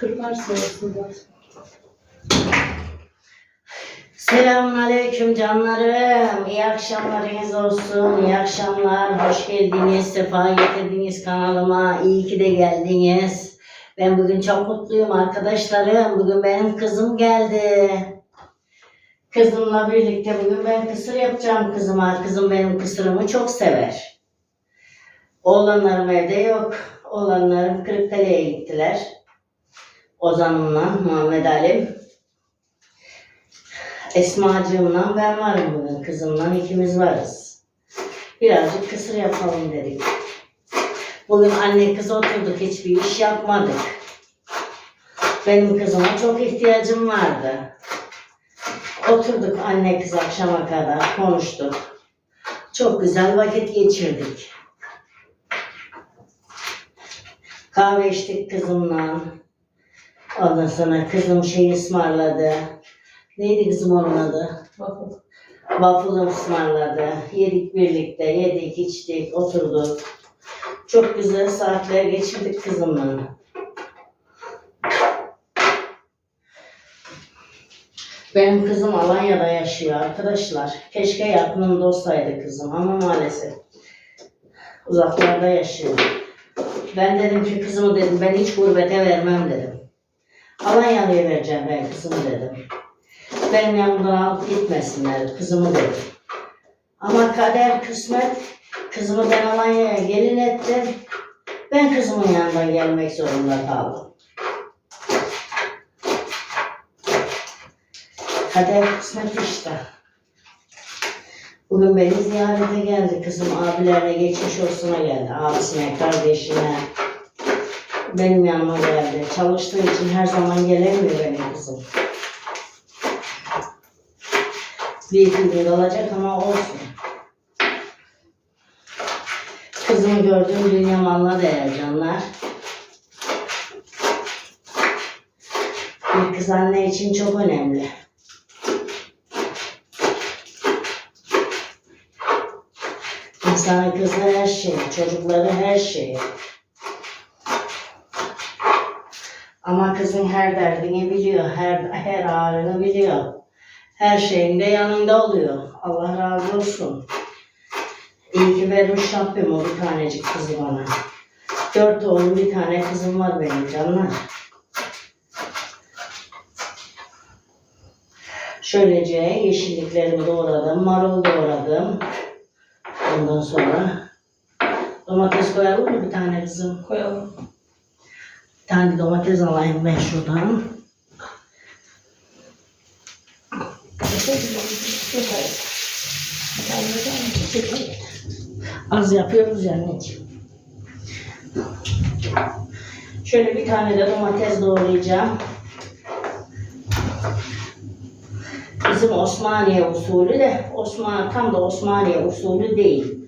Kırkarsın aslında. Selamun Aleyküm canlarım. İyi akşamlarınız olsun. İyi akşamlar. Hoş geldiniz. Sefa getirdiniz kanalıma. İyi ki de geldiniz. Ben bugün çok mutluyum arkadaşlarım. Bugün benim kızım geldi. Kızımla birlikte bugün ben kısır yapacağım kızıma. Kızım benim kısırımı çok sever. Oğlanlarım evde yok. Oğlanlarım Kırıkkale'ye gittiler. Ozan'ımla Muhammed Alim. Esmacığımla ben varım bugün. Kızımla ikimiz varız. Birazcık kısır yapalım dedik. Bugün anne kız oturduk hiçbir iş yapmadık. Benim kızıma çok ihtiyacım vardı. Oturduk anne kız akşama kadar konuştuk. Çok güzel vakit geçirdik. Kahve içtik kızımla. Ondan sonra kızım şey ısmarladı. Neydi kızım onun adı? Waffle ısmarladı. Yedik birlikte, yedik, içtik, oturduk. Çok güzel saatler geçirdik kızımla. Benim kızım Alanya'da yaşıyor arkadaşlar. Keşke yakınımda olsaydı kızım ama maalesef uzaklarda yaşıyor. Ben dedim ki kızımı dedim ben hiç gurbete vermem dedim. Alanya'ya vereceğim ben kızımı dedim. Benim yanımdan alıp gitmesinler kızımı dedim. Ama kader kısmet kızımı ben Alanya'ya gelin ettim. Ben kızımın yanından gelmek zorunda kaldım. Kader kısmet işte. Bugün beni ziyarete geldi kızım abilerine geçmiş olsuna geldi. Abisine, kardeşine. Benim yanıma geldi. Çalıştığı için her zaman gelemiyor benim kızım. Bir iki gün kalacak ama olsun. Kızımı gördüğüm dünya malına değer canlar. Bir kız anne için çok önemli. İnsanın kızı her şey, çocukları her şey. Ama kızın her derdini biliyor, her her ağrını biliyor. Her şeyinde yanında oluyor. Allah razı olsun. İyi ki vermiş Rabbim o bir tanecik kızı bana. Dört oğlum bir tane kızım var benim canlar. Şöylece yeşilliklerimi doğradım, marul doğradım. Ondan sonra domates koyalım mı bir tane kızım? Koyalım. Bir tane domates alayım ben şuradan. Az yapıyoruz ya anneciğim. Şöyle bir tane de domates doğrayacağım. Bizim Osmaniye usulü de Osman tam da Osmaniye usulü değil.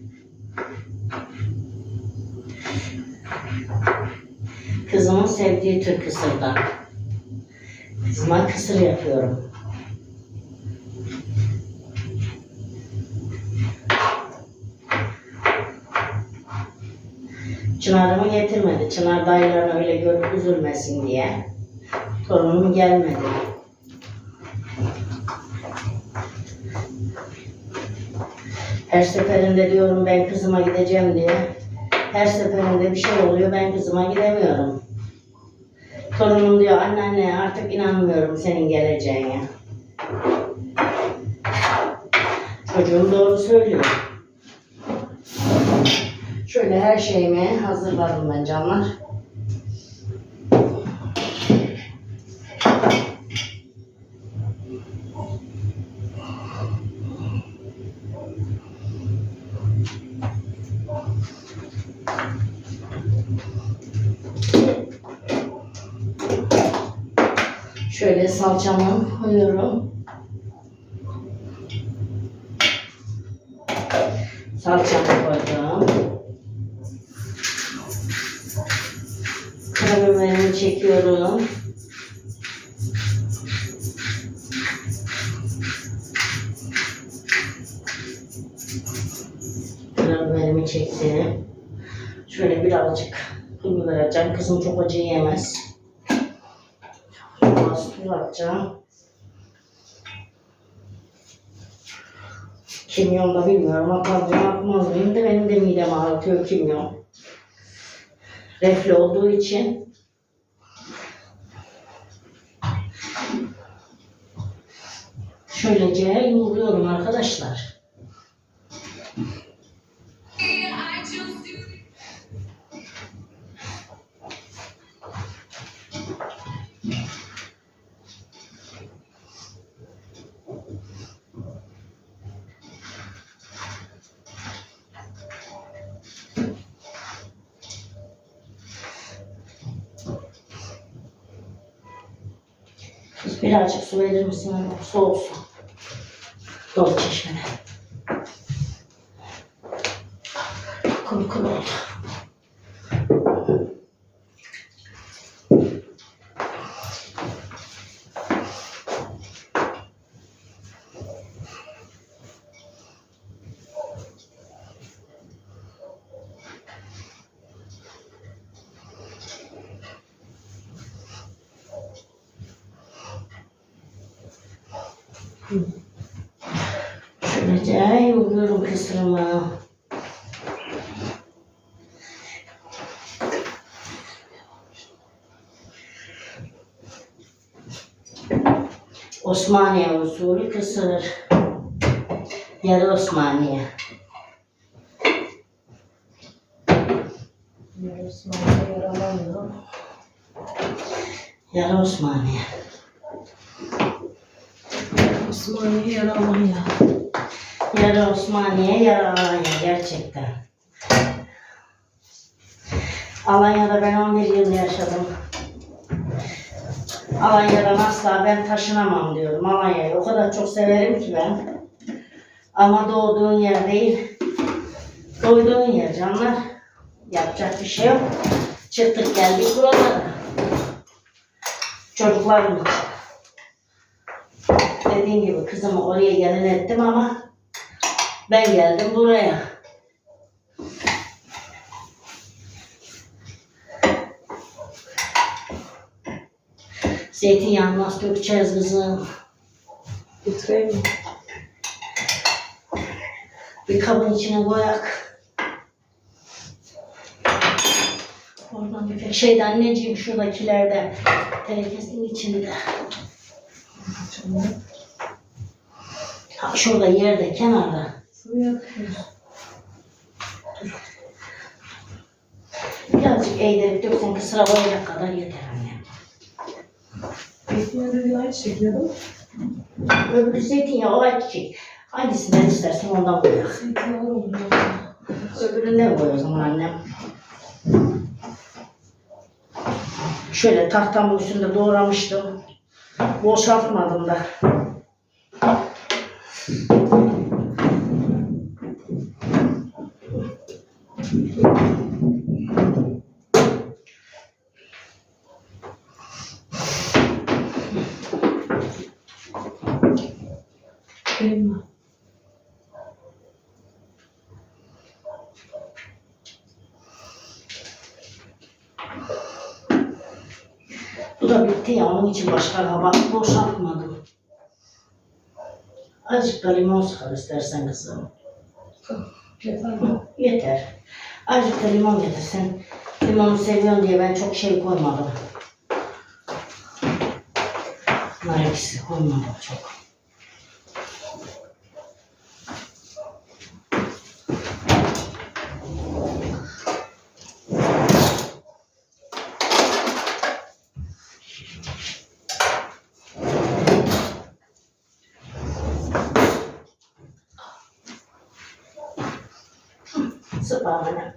Kızımın sevdiği tür kısırdan. Kızıma kısır yapıyorum. Çınar'ımı getirmedi. Çınar dayılarını öyle görüp üzülmesin diye. Torunum gelmedi. Her seferinde diyorum ben kızıma gideceğim diye. Her seferinde bir şey oluyor ben kızıma gidemiyorum. Torunum diyor anneanne artık inanmıyorum senin geleceğine. Çocuğum doğru söylüyor. Şöyle her şeyimi hazırladım ben canlar. Şöyle salçamı koyuyorum. Salçamı koydum. Karabiberimi çekiyorum. Karabiberimi çektim. Şöyle birazcık pul biber atacağım. Kızım çok acı yemez. Az tuz. Kimyon da bilmiyorum. Atmaz atmaz mıyım da benim de midem ağrıtıyor kimyon. Reflü olduğu için şöylece yumruyorum arkadaşlar. Birazcık su verir misin? Su. Dolu çeşmede. Kuru kuru oldu. Şöylece yoğuruyorum kısırımı. Osmaniye usulü kısır. Yarı Osmaniye. Osmanlı yaralanıyor. Yarı Osmaniye. Osmanlı yaralanıyor. Yarı Osmaniye, yarı Alanya gerçekten. Alanya'da ben 11 yıl yaşadım. Alanya'dan asla ben taşınamam diyorum. Alanya'yı o kadar çok severim ki ben. Ama doğduğun yer değil, doyduğun yer canlar. Yapacak bir şey yok. Çıktık geldik buralara. Çocuklarım için. Dediğim gibi kızımı oraya gelin ettim ama ben geldim buraya. Zeytinyağını nasıl dökeceğiz kızım? Bitireyim mi? Bir kabın içine koyak. Oradan bir şeyde anneciğim şuradakilerde tenekesinin içinde. Canım. Şurada yerde kenarda. Birazcık eğdirip döksen kısıra koyacak kadar yeter anne. Zeytinyağı da aynı çekiyordum. Öbürü zeytinyağı o ayçiçek. Hangisinden istersen ondan koyak. Öbüründen koy o zaman annem. Şöyle tahtamın üstünde doğramıştım. Boşaltmadım da. Mi? Bu da bitti ya onun için başka kaba boşaltmadım. Azıcık da limon sıkar istersen kızım. Mi? Yeter. Azıcık da limon getir. Sen limonu seviyorsun diye ben çok şey koymadım. Nar ekşisi koymadım çok. Sıpa bana.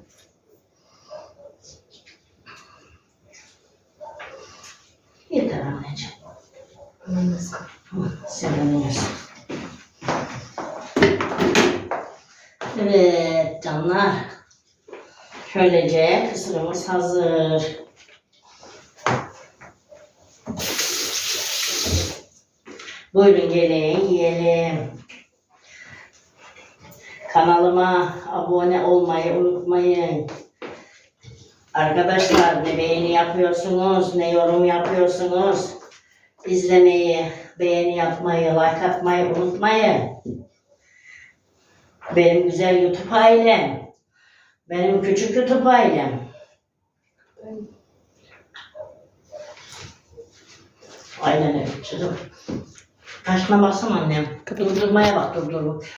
Yeter anneciğim. Hı, Seviniriz. Evet canlar. Şöylece kısırımız hazır. Buyurun gelin yiyelim. Kanalıma abone olmayı unutmayın. Arkadaşlar ne beğeni yapıyorsunuz, ne yorum yapıyorsunuz. İzlemeyi, beğeni yapmayı, like atmayı unutmayın. Benim güzel YouTube ailem. Benim küçük YouTube ailem. Aynen öyle çocuğum. Kaçma basım annem. Durdurmaya bak durdur.